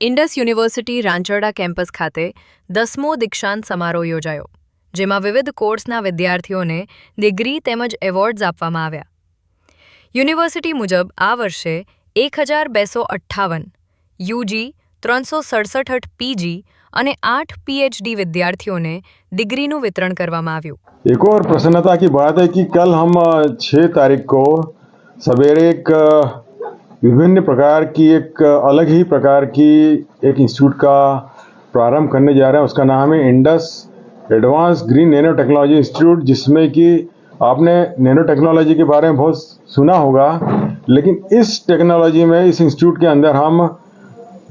Indus university રાંચરડા campus ખાતે દસમો દીક્ષાંત સમારોહ યોજાયો જેમાં વિવિધ કોર્સના વિદ્યાર્થીઓને ડિગ્રી તેમજ એવોર્ડ્સ આપવામાં આવ્યા યુનિવર્સિટી મુજબ આ વર્ષે એક હજાર બેસો અઠ્ઠાવન યુજી ત્રણસો સડસઠ પીજી અને આઠ પીએચડી વિદ્યાર્થીઓને ડિગ્રીનું વિતરણ કરવામાં આવ્યું एक और प्रसन्नता की बात है कि कल हम अ, छः तारीख को सवेरे एक अ, विभिन्न प्रकार की एक अलग ही प्रकार की एक इंस्टीट्यूट का प्रारंभ करने जा रहे हैं। उसका नाम है Indus Advance Green Nano Technology Institute जिसमें कि आपने नैनो टेक्नोलॉजी के बारे में बहुत सुना होगा, लेकिन इस टेक्नोलॉजी में, इस इंस्टीट्यूट के अंदर हम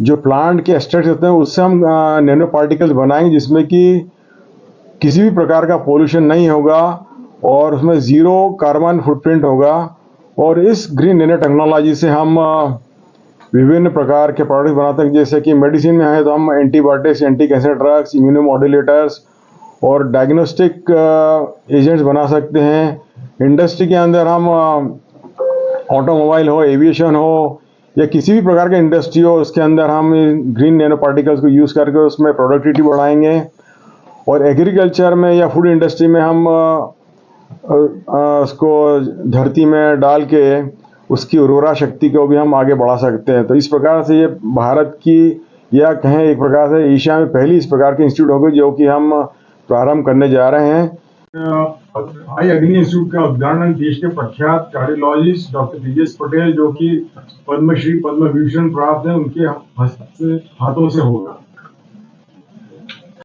जो प्लांट के एक्सट्रैक्ट होते हैं, उससे हम नैनो पार्टिकल्स बनाएँगे, जिसमें कि किसी भी प्रकार का पोल्यूशन नहीं होगा और उसमें ज़ीरो कार्बन फुटप्रिंट होगा। और इस ग्रीन नैनो टेक्नोलॉजी से हम विभिन्न प्रकार के प्रोडक्ट बनाते हैं। जैसे कि मेडिसिन में है तो हम antibiotics anti cancer drugs immunomodulators और डायग्नोस्टिक एजेंट्स बना सकते हैं। इंडस्ट्री के अंदर हम ऑटोमोबाइल हो एविएशन हो या किसी भी प्रकार का इंडस्ट्री हो, उसके अंदर हम ग्रीन नैनो पार्टिकल्स को यूज़ करके उसमें प्रोडक्टिविटी बढ़ाएँगे। और एग्रीकल्चर में या फ़ूड इंडस्ट्री में हम उसको धरती में डाल के उसकी उर्वरा शक्ति को भी हम आगे बढ़ा सकते हैं। तो इस प्रकार से ये भारत की, या कहें एक प्रकार से एशिया में पहली इस प्रकार की इंस्टीट्यूट होगी जो कि हम प्रारंभ करने जा रहे हैं। आई अग्नि इंस्टीट्यूट का उद्घाटन देश के प्रख्यात कार्डियोलॉजिस्ट डॉक्टर तेजस पटेल, जो कि पद्मश्री पद्म विभूषण प्राप्त है, उनके हाथों से होगा।